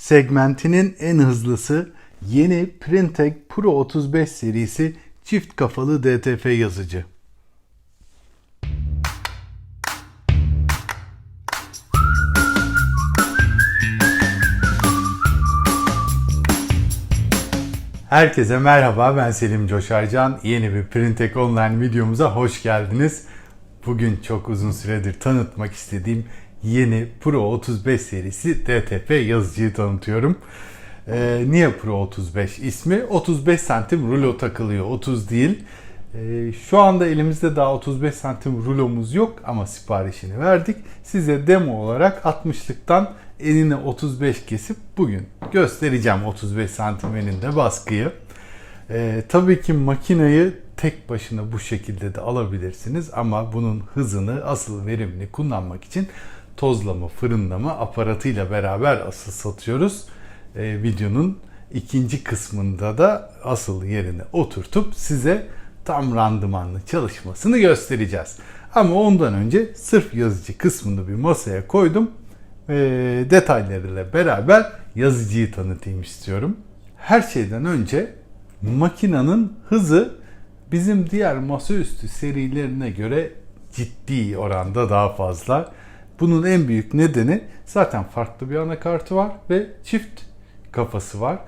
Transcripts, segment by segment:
Segmentinin en hızlısı yeni Printek Pro 35 serisi çift kafalı DTF yazıcı. Herkese merhaba ben Selim Coşarcan. Yeni bir Printek Online videomuza hoş geldiniz. Bugün çok uzun süredir tanıtmak istediğim yeni Pro 35 serisi DTP yazıcıyı tanıtıyorum. Ee, niye Pro 35 ismi? 35 santim rulo takılıyor, 30 değil. Ee, şu anda elimizde daha 35 santim rulomuz yok ama siparişini verdik. Size demo olarak 60'lıktan enine 35 kesip bugün göstereceğim 35 santim eninde baskıyı. Ee, tabii ki makineyi tek başına bu şekilde de alabilirsiniz ama bunun hızını asıl verimli kullanmak için tozlama, fırınlama aparatıyla beraber asıl satıyoruz. Ee, videonun ikinci kısmında da asıl yerine oturtup size tam randımanlı çalışmasını göstereceğiz. Ama ondan önce sırf yazıcı kısmını bir masaya koydum. E, detaylarıyla beraber yazıcıyı tanıtayım istiyorum. Her şeyden önce makinenin hızı bizim diğer masaüstü serilerine göre ciddi oranda daha fazla. Bunun en büyük nedeni zaten farklı bir anakartı var ve çift kafası var.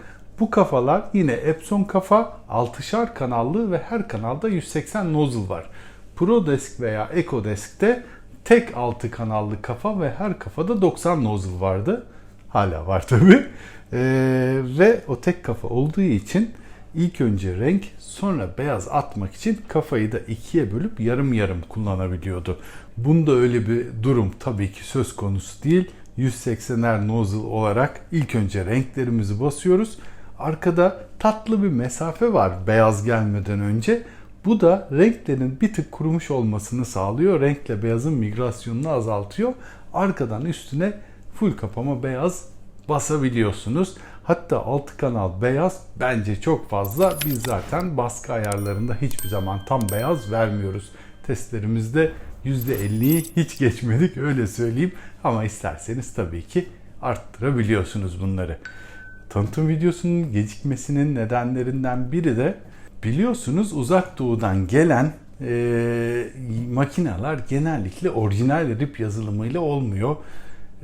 Bu kafalar yine Epson kafa 6'şar kanallı ve her kanalda 180 nozzle var. ProDesk veya EcoDesk'te tek 6 kanallı kafa ve her kafada 90 nozzle vardı. Hala var tabi. Ee, ve o tek kafa olduğu için ilk önce renk sonra beyaz atmak için kafayı da ikiye bölüp yarım yarım kullanabiliyordu. Bunda öyle bir durum tabii ki söz konusu değil. 180'er nozzle olarak ilk önce renklerimizi basıyoruz. Arkada tatlı bir mesafe var beyaz gelmeden önce. Bu da renklerin bir tık kurumuş olmasını sağlıyor. Renkle beyazın migrasyonunu azaltıyor. Arkadan üstüne full kapama beyaz basabiliyorsunuz. Hatta alt kanal beyaz bence çok fazla. Biz zaten baskı ayarlarında hiçbir zaman tam beyaz vermiyoruz. Testlerimizde %50'yi hiç geçmedik öyle söyleyeyim. Ama isterseniz tabii ki arttırabiliyorsunuz bunları. Tanıtım videosunun gecikmesinin nedenlerinden biri de biliyorsunuz uzak doğudan gelen e, makineler genellikle orijinal RIP yazılımıyla olmuyor.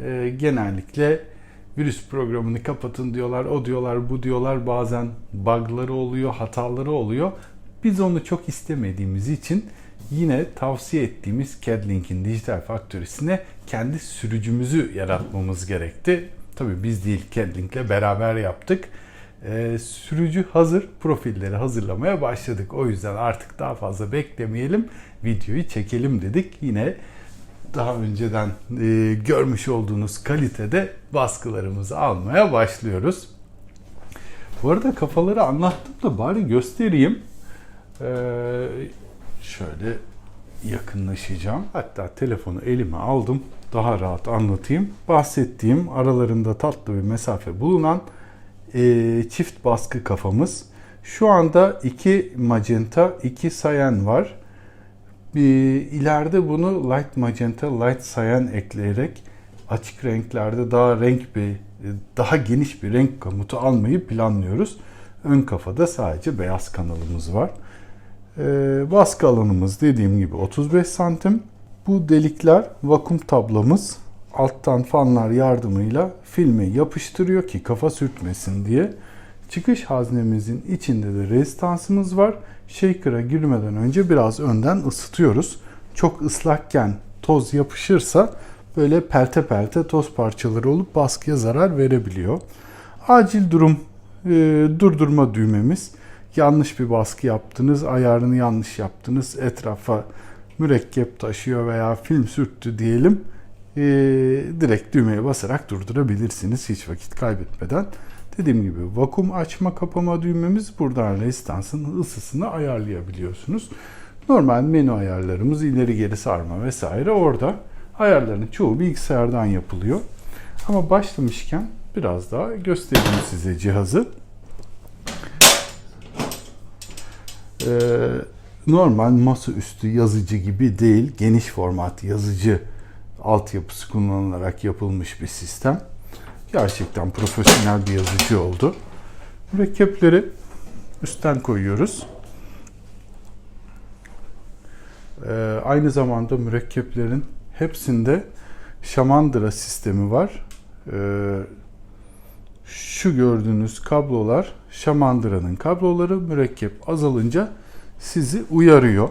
E, genellikle virüs programını kapatın diyorlar, o diyorlar, bu diyorlar. Bazen bug'ları oluyor, hataları oluyor. Biz onu çok istemediğimiz için yine tavsiye ettiğimiz CAD-Link'in dijital faktörisine kendi sürücümüzü yaratmamız gerekti. Tabii biz değil CAD-Link'le beraber yaptık. Ee, sürücü hazır, profilleri hazırlamaya başladık. O yüzden artık daha fazla beklemeyelim, videoyu çekelim dedik. Yine daha önceden e, görmüş olduğunuz kalitede baskılarımızı almaya başlıyoruz. Bu arada kafaları anlattım da bari göstereyim. Ee, şöyle yakınlaşacağım. Hatta telefonu elime aldım. Daha rahat anlatayım. Bahsettiğim aralarında tatlı bir mesafe bulunan e, çift baskı kafamız. Şu anda iki magenta, iki cyan var. Bir, ileride bunu light magenta, light cyan ekleyerek açık renklerde daha renk bir daha geniş bir renk komutu almayı planlıyoruz. Ön kafada sadece beyaz kanalımız var. Ee, baskı alanımız dediğim gibi 35 santim. Bu delikler vakum tablamız. Alttan fanlar yardımıyla filmi yapıştırıyor ki kafa sürtmesin diye. Çıkış haznemizin içinde de rezistansımız var. Shaker'a girmeden önce biraz önden ısıtıyoruz. Çok ıslakken toz yapışırsa böyle pelte pelte toz parçaları olup baskıya zarar verebiliyor. Acil durum e, durdurma düğmemiz. Yanlış bir baskı yaptınız, ayarını yanlış yaptınız, etrafa mürekkep taşıyor veya film sürttü diyelim. E, direkt düğmeye basarak durdurabilirsiniz hiç vakit kaybetmeden. Dediğim gibi vakum açma kapama düğmemiz buradan rezistansın ısısını ayarlayabiliyorsunuz. Normal menü ayarlarımız ileri geri sarma vesaire orada. Ayarların çoğu bilgisayardan yapılıyor. Ama başlamışken biraz daha göstereyim size cihazı. Ee, normal masaüstü yazıcı gibi değil, geniş format yazıcı altyapısı kullanılarak yapılmış bir sistem. Gerçekten profesyonel bir yazıcı oldu. Mürekkepleri üstten koyuyoruz. Ee, aynı zamanda mürekkeplerin hepsinde şamandıra sistemi var. Ee, şu gördüğünüz kablolar şamandıranın kabloları mürekkep azalınca sizi uyarıyor.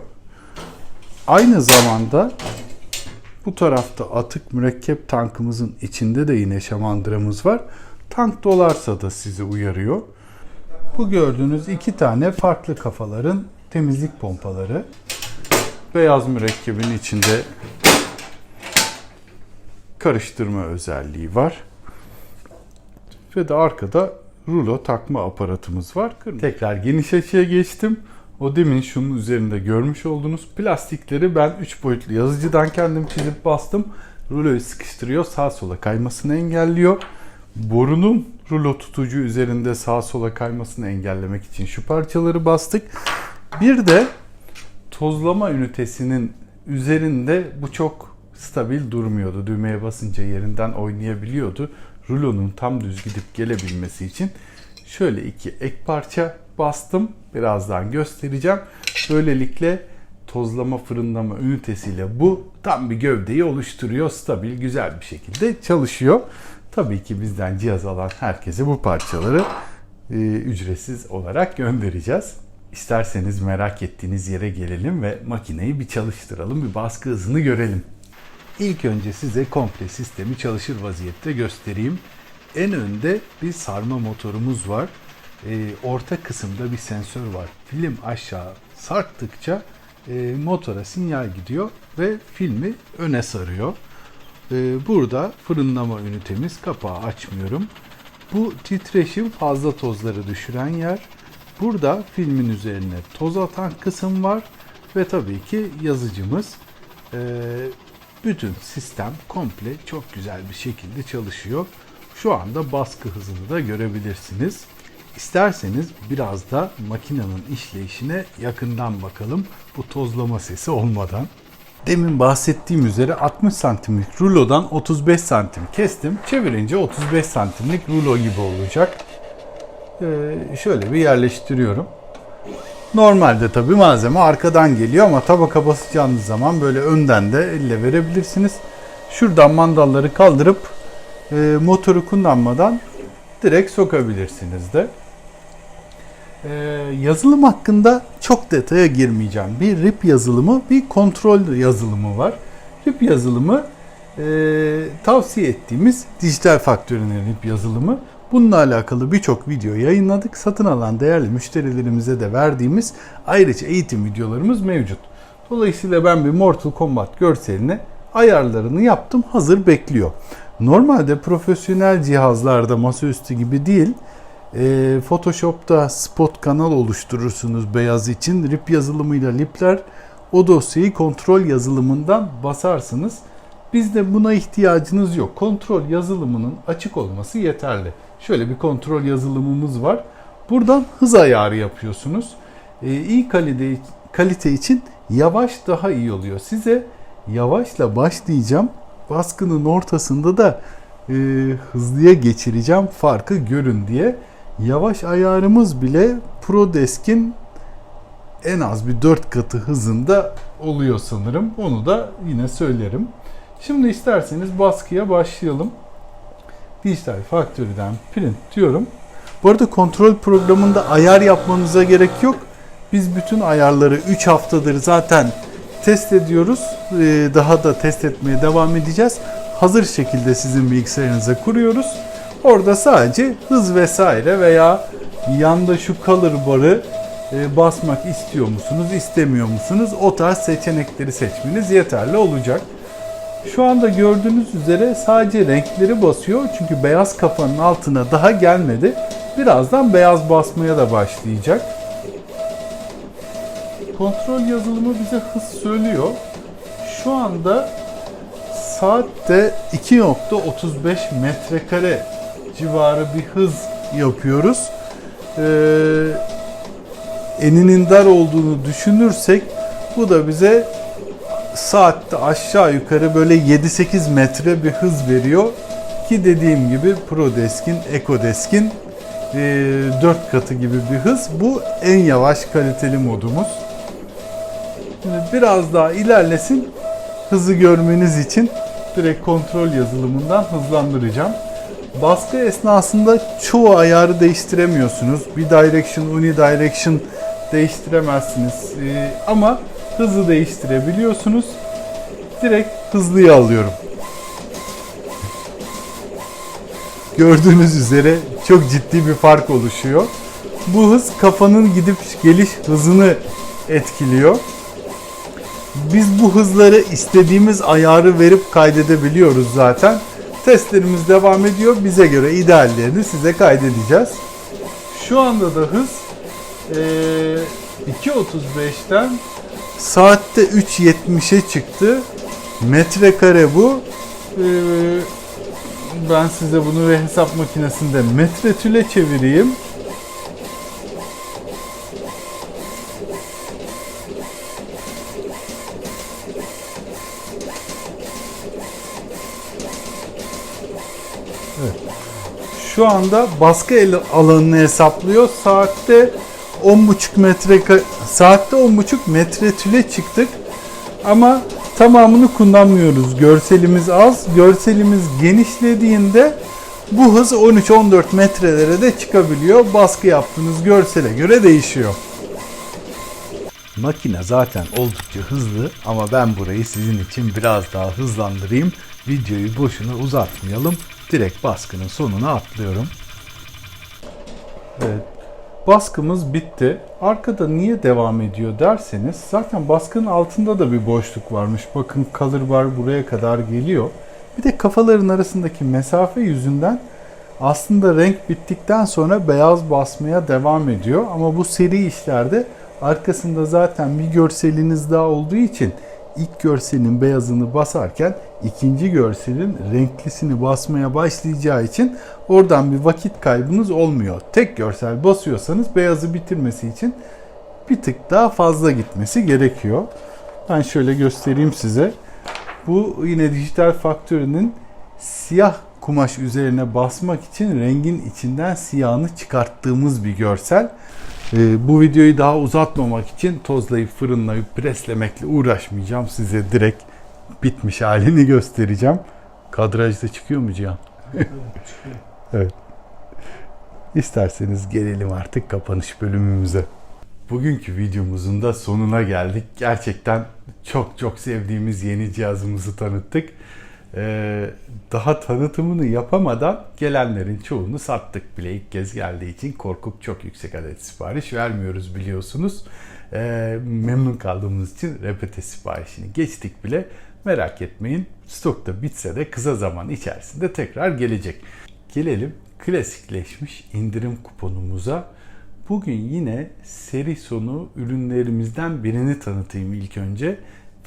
Aynı zamanda bu tarafta atık mürekkep tankımızın içinde de yine şamandıramız var. Tank dolarsa da sizi uyarıyor. Bu gördüğünüz iki tane farklı kafaların temizlik pompaları. Beyaz mürekkebin içinde karıştırma özelliği var. Ve de arkada rulo takma aparatımız var. Tekrar geniş açıya geçtim. O demin şunun üzerinde görmüş olduğunuz plastikleri ben 3 boyutlu yazıcıdan kendim çizip bastım. Ruloyu sıkıştırıyor, sağa sola kaymasını engelliyor. Borunun rulo tutucu üzerinde sağa sola kaymasını engellemek için şu parçaları bastık. Bir de tozlama ünitesinin üzerinde bu çok stabil durmuyordu. Düğmeye basınca yerinden oynayabiliyordu. Rulonun tam düz gidip gelebilmesi için şöyle iki ek parça bastım. Birazdan göstereceğim. Böylelikle tozlama fırınlama ünitesiyle bu tam bir gövdeyi oluşturuyor. Stabil, güzel bir şekilde çalışıyor. Tabii ki bizden cihaz alan herkese bu parçaları e, ücretsiz olarak göndereceğiz. İsterseniz merak ettiğiniz yere gelelim ve makineyi bir çalıştıralım, bir baskı hızını görelim. İlk önce size komple sistemi çalışır vaziyette göstereyim. En önde bir sarma motorumuz var. E, orta kısımda bir sensör var. Film aşağı sarktıkça e, motora sinyal gidiyor ve filmi öne sarıyor. E, burada fırınlama ünitemiz. Kapağı açmıyorum. Bu titreşim fazla tozları düşüren yer. Burada filmin üzerine toz atan kısım var ve tabii ki yazıcımız. E, bütün sistem komple çok güzel bir şekilde çalışıyor. Şu anda baskı hızını da görebilirsiniz. İsterseniz biraz da makinenin işleyişine yakından bakalım bu tozlama sesi olmadan. Demin bahsettiğim üzere 60 santimlik rulodan 35 santim kestim. Çevirince 35 santimlik rulo gibi olacak. Ee, şöyle bir yerleştiriyorum. Normalde tabi malzeme arkadan geliyor ama tabaka basacağınız zaman böyle önden de elle verebilirsiniz. Şuradan mandalları kaldırıp e, motoru kullanmadan direkt sokabilirsiniz de. E, yazılım hakkında çok detaya girmeyeceğim. Bir RIP yazılımı, bir kontrol yazılımı var. RIP yazılımı e, tavsiye ettiğimiz dijital faktörünün RIP yazılımı. Bununla alakalı birçok video yayınladık. Satın alan değerli müşterilerimize de verdiğimiz ayrıca eğitim videolarımız mevcut. Dolayısıyla ben bir Mortal Kombat görselini ayarlarını yaptım. Hazır bekliyor. Normalde profesyonel cihazlarda masaüstü gibi değil. E, Photoshop'ta spot kanal oluşturursunuz beyaz için. RIP yazılımıyla lipler o dosyayı kontrol yazılımından basarsınız. Bizde buna ihtiyacınız yok. Kontrol yazılımının açık olması yeterli. Şöyle bir kontrol yazılımımız var. Buradan hız ayarı yapıyorsunuz. Ee, iyi kalite, kalite için yavaş daha iyi oluyor. Size yavaşla başlayacağım. Baskının ortasında da e, hızlıya geçireceğim farkı görün diye. Yavaş ayarımız bile ProDesk'in en az bir 4 katı hızında oluyor sanırım. Onu da yine söylerim. Şimdi isterseniz baskıya başlayalım. Dijital Factory'den print diyorum. Bu arada kontrol programında ayar yapmanıza gerek yok. Biz bütün ayarları 3 haftadır zaten test ediyoruz. Ee, daha da test etmeye devam edeceğiz. Hazır şekilde sizin bilgisayarınıza kuruyoruz. Orada sadece hız vesaire veya yanda şu color barı e, basmak istiyor musunuz, istemiyor musunuz? O tarz seçenekleri seçmeniz yeterli olacak. Şu anda gördüğünüz üzere sadece renkleri basıyor. Çünkü beyaz kafanın altına daha gelmedi. Birazdan beyaz basmaya da başlayacak. Kontrol yazılımı bize hız söylüyor. Şu anda saatte 2.35 metrekare civarı bir hız yapıyoruz. Ee, eninin dar olduğunu düşünürsek bu da bize saatte aşağı yukarı böyle 7-8 metre bir hız veriyor. Ki dediğim gibi ProDesk'in, EcoDesk'in 4 katı gibi bir hız. Bu en yavaş kaliteli modumuz. Şimdi biraz daha ilerlesin. Hızı görmeniz için direkt kontrol yazılımından hızlandıracağım. Baskı esnasında çoğu ayarı değiştiremiyorsunuz. Bir direction, unidirection değiştiremezsiniz. Ee, ama hızı değiştirebiliyorsunuz. Direkt hızlıya alıyorum. Gördüğünüz üzere çok ciddi bir fark oluşuyor. Bu hız kafanın gidip geliş hızını etkiliyor. Biz bu hızları istediğimiz ayarı verip kaydedebiliyoruz zaten. Testlerimiz devam ediyor. Bize göre ideallerini size kaydedeceğiz. Şu anda da hız eee, 2.35'ten saatte 3.70'e çıktı. Metrekare bu. Eee, ben size bunu ve hesap makinesinde metretüle çevireyim. Şu anda baskı alanını hesaplıyor. Saatte 10,5 metre saatte 10,5 metre tüle çıktık. Ama tamamını kullanmıyoruz. Görselimiz az. Görselimiz genişlediğinde bu hız 13-14 metrelere de çıkabiliyor. Baskı yaptığınız görsele göre değişiyor. Makine zaten oldukça hızlı ama ben burayı sizin için biraz daha hızlandırayım. Videoyu boşuna uzatmayalım. Direkt baskının sonuna atlıyorum. Evet. Baskımız bitti. Arkada niye devam ediyor derseniz zaten baskının altında da bir boşluk varmış. Bakın color bar buraya kadar geliyor. Bir de kafaların arasındaki mesafe yüzünden aslında renk bittikten sonra beyaz basmaya devam ediyor. Ama bu seri işlerde arkasında zaten bir görseliniz daha olduğu için ilk görselin beyazını basarken ikinci görselin renklisini basmaya başlayacağı için oradan bir vakit kaybınız olmuyor. Tek görsel basıyorsanız beyazı bitirmesi için bir tık daha fazla gitmesi gerekiyor. Ben şöyle göstereyim size. Bu yine dijital faktörünün siyah kumaş üzerine basmak için rengin içinden siyahını çıkarttığımız bir görsel. Ee, bu videoyu daha uzatmamak için tozlayıp fırınlayıp preslemekle uğraşmayacağım. Size direkt bitmiş halini göstereceğim. Kadrajda çıkıyor mu Cihan? evet. İsterseniz gelelim artık kapanış bölümümüze. Bugünkü videomuzun da sonuna geldik. Gerçekten çok çok sevdiğimiz yeni cihazımızı tanıttık. Ee, daha tanıtımını yapamadan gelenlerin çoğunu sattık bile ilk kez geldiği için korkup çok yüksek adet sipariş vermiyoruz biliyorsunuz. Ee, memnun kaldığımız için repete siparişini geçtik bile. Merak etmeyin stokta bitse de kısa zaman içerisinde tekrar gelecek. Gelelim klasikleşmiş indirim kuponumuza. Bugün yine seri sonu ürünlerimizden birini tanıtayım ilk önce.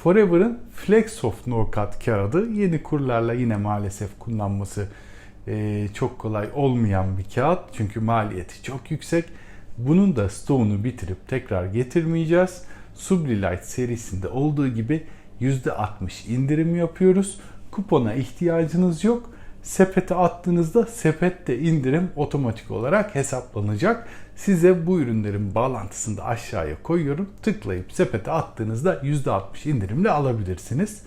Forever'ın Flexsoft No Cut kağıdı yeni kurlarla yine maalesef kullanması e, çok kolay olmayan bir kağıt. Çünkü maliyeti çok yüksek. Bunun da stoğunu bitirip tekrar getirmeyeceğiz. Sublilight serisinde olduğu gibi %60 indirim yapıyoruz. Kupona ihtiyacınız yok. Sepete attığınızda sepette indirim otomatik olarak hesaplanacak. Size bu ürünlerin bağlantısını da aşağıya koyuyorum. Tıklayıp sepete attığınızda %60 indirimle alabilirsiniz.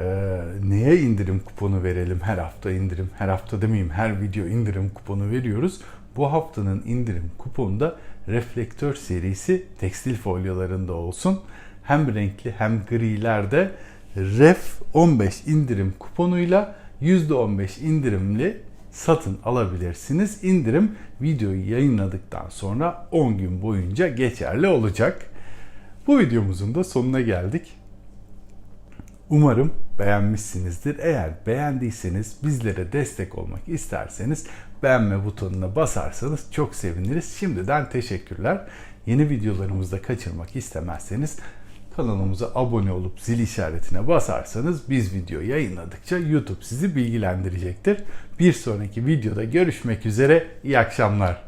Ee, neye indirim kuponu verelim? Her hafta indirim, her hafta demeyeyim her video indirim kuponu veriyoruz. Bu haftanın indirim kuponu da reflektör serisi tekstil folyolarında olsun. Hem renkli hem grilerde Ref 15 indirim kuponuyla %15 indirimli satın alabilirsiniz. İndirim videoyu yayınladıktan sonra 10 gün boyunca geçerli olacak. Bu videomuzun da sonuna geldik. Umarım beğenmişsinizdir. Eğer beğendiyseniz bizlere destek olmak isterseniz beğenme butonuna basarsanız çok seviniriz. Şimdiden teşekkürler. Yeni videolarımızda kaçırmak istemezseniz kanalımıza abone olup zil işaretine basarsanız biz video yayınladıkça YouTube sizi bilgilendirecektir. Bir sonraki videoda görüşmek üzere. İyi akşamlar.